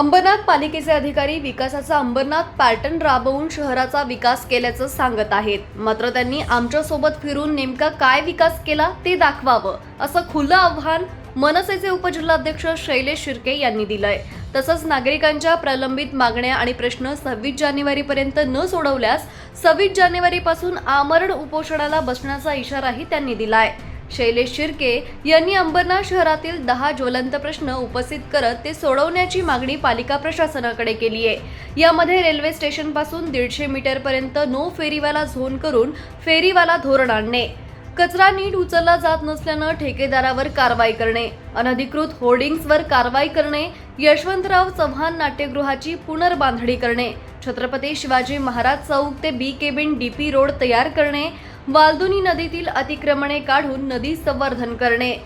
अंबरनाथ पालिकेचे अधिकारी विकासाचा अंबरनाथ पॅटर्न राबवून शहराचा विकास केल्याचं सांगत आहेत. मात्र त्यांनी आमच्यासोबत फिरून नेमका काय विकास केला ते दाखवावं असं खुलं आव्हान मनसेचे उपजिल्हाध्यक्ष शैलेश शिर्के यांनी दिलंय. तसंच नागरिकांच्या प्रलंबित मागण्या आणि प्रश्न सव्वीस जानेवारीपर्यंत न सोडवल्यास सव्वीस जानेवारीपासून आमरण उपोषणाला बसण्याचा इशाराही त्यांनी दिलाय. शैलेश शिर्के यांनी अंबरनाथ शहरातील दहा ज्वलंत प्रश्न उपस्थित करत ते सोडवण्याची मागणी पालिका प्रशासनाकडे केली आहे. यामध्ये रेल्वे स्टेशनपासून दीडशे मीटरपर्यंत नो फेरीवाला झोन करून फेरीवाला धोरण आणणे कचरा नीट उचलला जात नसल्यानं ठेकेदारावर कारवाई करणे अनधिकृत होर्डिंग्सवर कारवाई करणे यशवंतराव चव्हाण नाट्यगृहाची पुनर्बांधणी करणे छत्रपती शिवाजी महाराज चौक ते बी केबिन डीपी रोड तयार करणे वालदुनी नदीतील अतिक्रमणे काढून नदी संवर्धन करणे.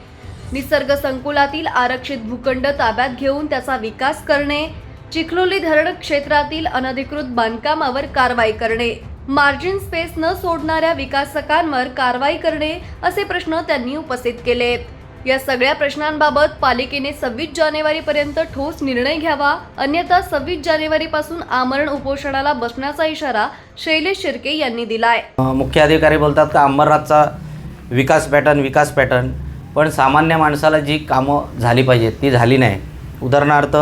निसर्ग संकुलातील आरक्षित भूखंड ताब्यात घेऊन त्याचा विकास करणे. चिखलोली धरण क्षेत्रातील अनधिकृत बांधकामावर कारवाई करणे. मार्जिन स्पेस न सोडणाऱ्या विकासकांवर कारवाई करणे असे प्रश्न त्यांनी उपस्थित केले. या सगळ्या प्रश्नांबाबत पालिकेने सव्वीस जानेवारीपर्यंत ठोस निर्णय घ्यावा. अन्यथा सव्वीस जानेवारीपासून आमरण उपोषणाला बसण्याचा इशारा शैलेश शिर्के यांनी दिलाय. मुख्य अधिकारी बोलतात का अंबरनाथचा विकास पॅटर्न विकास पॅटर्न. पण सामान्य माणसाला जी कामं झाली पाहिजेत ती झाली नाही. उदाहरणार्थ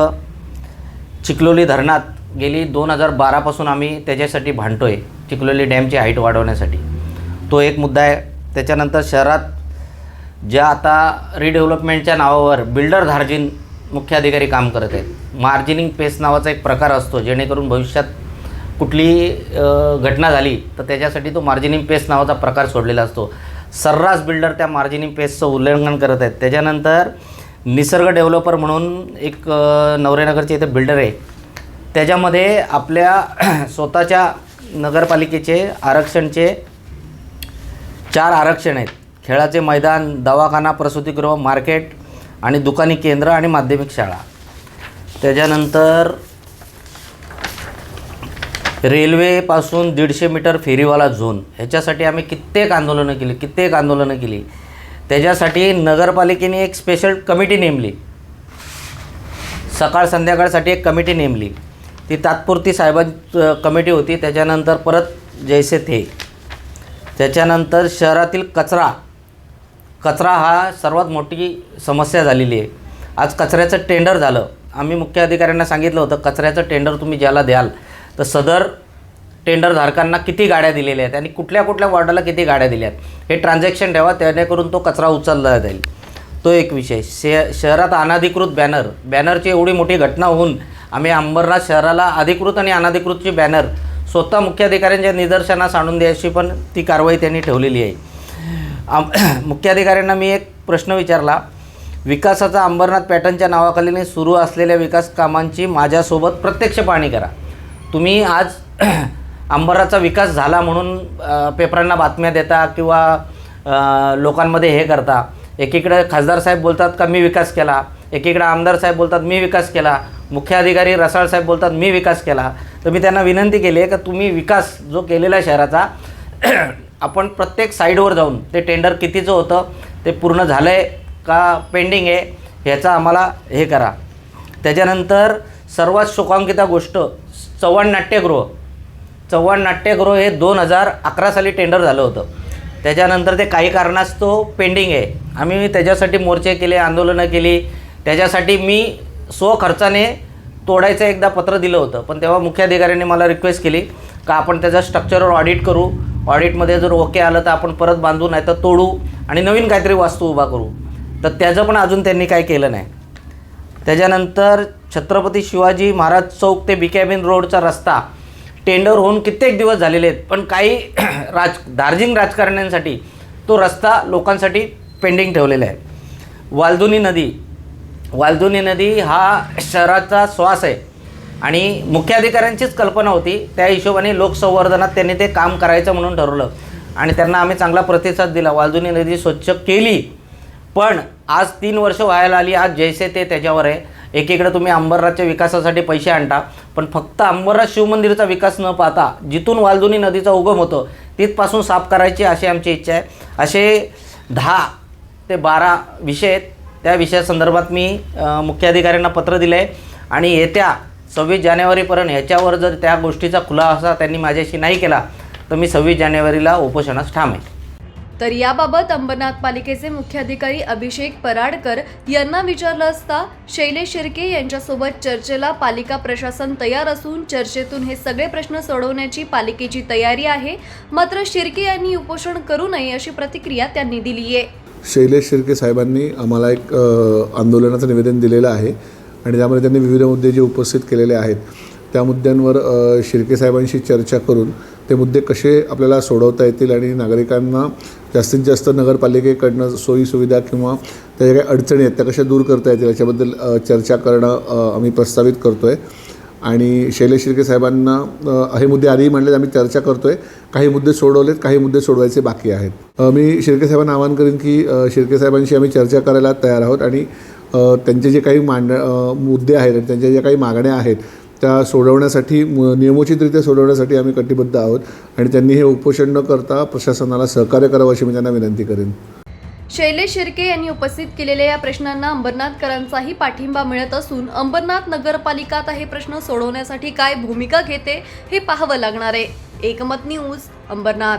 चिखलोली धरणात गेली दोन हजार बारापासून आम्ही त्याच्यासाठी भांडतो आहे चिखलोली डॅमची हाईट वाढवण्यासाठी. तो एक मुद्दा आहे. त्याच्यानंतर शहरात ज्या आता रिडेव्हलपमेंटच्या नावावर बिल्डर धार्जिन मुख्य अधिकारी काम करत आहेत. मार्जिनिंग पेस नावाचा एक प्रकार असतो जेणेकरून भविष्यात कुठली घटना झाली तर त्याच्यासाठी तो मार्जिनिंग पेस नावाचा प्रकार सोडलेला असतो. सर्रास बिल्डर त्या मार्जिनिंग पेसचं उल्लंघन करत आहेत. त्याच्यानंतर निसर्ग डेव्हलपर म्हणून एक नवरेनगरचे इथे बिल्डर आहे. त्याच्यामध्ये आपल्या स्वतःच्या नगरपालिकेचे आरक्षणचे चार आरक्षण आहेत. खेळाचे मैदान दवाखाना प्रसूतिगृह मार्केट आणि दुकानी केंद्र आणि माध्यमिक शाळा. त्याच्यानंतर रेल्वेपासून दीडशे मीटर फेरीवाला झोन. ह्याच्यासाठी आम्ही कित्येक आंदोलनं केली कित्येक आंदोलनं केली. त्याच्यासाठी नगरपालिकेने एक स्पेशल कमिटी नेमली. सकाळ संध्याकाळसाठी एक कमिटी नेमली. ती तात्पुरती साहेबां कमिटी होती. त्याच्यानंतर परत जैसे थे. त्याच्यानंतर शहरातील कचरा कचरा हा सर्वात मोठी समस्या झालेली आहे. आज कचऱ्याचं टेंडर झालं. आम्ही मुख्य अधिकाऱ्यांना सांगितलं होतं कचऱ्याचं टेंडर तुम्ही ज्याला द्याल तर सदर टेंडरधारकांना किती गाड्या दिलेल्या आहेत आणि कुठल्या कुठल्या वॉर्डाला किती गाड्या दिल्या आहेत. हे ट्रान्झॅक्शन ठेवा जेणेकरून तो कचरा उचलला जाईल. तो एक विषय. शे शहरात अनाधिकृत बॅनर बॅनरची एवढी मोठी घटना होऊन आम्ही अंबरनाथ शहराला अधिकृत आणि अनाधिकृतची बॅनर स्वतः मुख्य अधिकाऱ्यांच्या निदर्शनास आणून द्यायची पण ती कारवाई त्यांनी ठेवलेली आहे. आम मुख्य अधिकाऱ्यांना मी एक प्रश्न विचारला. विकासाचा अंबरनाथ पॅटर्नच्या नावाखालीने सुरू असलेल्या विकास कामांची माझ्यासोबत प्रत्यक्ष पाहणी करा. तुम्ही आज अंबरनाथचा विकास झाला म्हणून पेपरांना बातम्या देता किंवा लोकांमध्ये हे करता. एकीकडे खासदार साहेब बोलतात का मी विकास केला. एकीकडे आमदार साहेब बोलतात मी विकास केला. मुख्य अधिकारी रसाळ साहेब बोलतात मी विकास केला. तर मी त्यांना विनंती केली आहे का तुम्ही विकास जो केलेला शहराचा आपण प्रत्येक साईडवर जाऊन ते टेंडर कितीचं होतं ते पूर्ण झालं आहे का पेंडिंग आहे ह्याचा आम्हाला हे करा. त्याच्यानंतर सर्वात शोकांकिता गोष्ट चव्हाण नाट्यगृह. चव्हाण नाट्यगृह हे दोन हजार अकरा साली टेंडर झालं होतं. त्याच्यानंतर ते काही कारणास्तव पेंडिंग आहे. आम्ही त्याच्यासाठी मोर्चे केले आंदोलनं केली. त्याच्यासाठी मी स्वखर्चाने तोडायचं एकदा पत्र दिलं होतं. पण तेव्हा मुख्याधिकाऱ्यांनी मला रिक्वेस्ट केली का आपण त्याचं स्ट्रक्चरवर ऑडिट करू. ऑडिटमध्ये जर ओके आलं तर आपण परत बांधू नाही तर तोडू आणि नवीन काहीतरी वास्तू उभा करू. तर त्याचं पण अजून त्यांनी काय केलं नाही. त्याच्यानंतर छत्रपती शिवाजी महाराज चौक ते बिकॅबिन रोडचा रस्ता टेंडर होऊन कित्येक दिवस झालेले आहेत. पण काही राज दार्जिलिंग राजकारण्यांसाठी तो रस्ता लोकांसाठी पेंडिंग ठेवलेला आहे. वालदुनी नदी वालदुनी नदी हा शहराचा श्वास आहे. आणि मुख्याधिकाऱ्यांचीच कल्पना होती त्या हिशोबाने लोकसंवर्धनात त्यांनी ते काम करायचं म्हणून ठरवलं. आणि त्यांना आम्ही चांगला प्रतिसाद दिला वालदुनी नदी स्वच्छ केली. पण आज तीन वर्ष व्हायला आली आज जैसे ते त्याच्यावर आहे. एकीकडे तुम्ही अंबरनाथच्या विकासासाठी पैसे आणता पण फक्त अंबरनाथ शिवमंदिरचा विकास न पाहता जिथून वालदुनी नदीचा उगम होतो तिथपासून साफ करायची अशी आमची इच्छा आहे. असे दहा ते बारा विषय आहेत. त्या विषयासंदर्भात मी मुख्याधिकाऱ्यांना पत्र दिलं आहे आणि येत्या सव्वीस जानेवारीपर्यंत ह्याच्यावर जर त्या गोष्टीचा खुलासा त्यांनी माझ्याशी नाही केला तर मी सव्वीस जानेवारीला उपोषणास ठाम आहे. तर याबाबत अंबरनाथ पालिकेचे मुख्याधिकारी अभिषेक पराडकर यांना विचारलं असता शैलेश शिर्के यांच्यासोबत चर्चेला पालिका प्रशासन तयार असून चर्चेतून हे सगळे प्रश्न सोडवण्याची पालिकेची तयारी आहे. मात्र शिर्के यांनी उपोषण करू नये अशी प्रतिक्रिया त्यांनी दिली आहे शैलेश शिर्के साहेबांनी आम्हाला एक आंदोलनाचं निवेदन दिलेलं आहे. आणि त्यामध्ये त्यांनी विविध मुद्दे जे उपस्थित केलेले आहेत त्या मुद्द्यांवर शिर्केसाहेबांशी शिर्के साहेबांशी चर्चा करून ते मुद्दे कसे आपल्याला सोडवता येतील आणि नागरिकांना जास्तीत जास्त नगरपालिकेकडनं सोयीसुविधा किंवा त्या ज्या काही अडचणी आहेत त्या कशा दूर करता येतील याच्याबद्दल चर्चा करणं आम्ही प्रस्तावित करतो आहे आणि शैलेश शिर्के साहेबांना हे मुद्दे आधीही म्हणले आम्ही चर्चा करतो आहे काही मुद्दे सोडवलेत काही मुद्दे सोडवायचे बाकी आहेत. मी शिर्के साहेबांना आवाहन करेन की शिर्के साहेबांशी आम्ही चर्चा करायला तयार आहोत आणि त्यांचे जे काही मांड मुद्दे आहेत आणि त्यांच्या ज्या काही मागण्या आहेत त्या सोडवण्यासाठी म- नियमोचितरित्या सोडवण्यासाठी आम्ही कटिबद्ध आहोत आणि त्यांनी हे उपोषण न करता प्रशासनाला सहकार्य करावं अशी मी त्यांना विनंती करेन. शैलेश शिर्के यांनी उपस्थित केलेल्या या प्रश्नांना अंबरनाथकरांचाही पाठिंबा मिळत असून अंबरनाथ नगरपालिका आता हे प्रश्न सोडवण्यासाठी काय भूमिका घेते हे पाहावं लागणार आहे. एकमत न्यूज अंबरनाथ.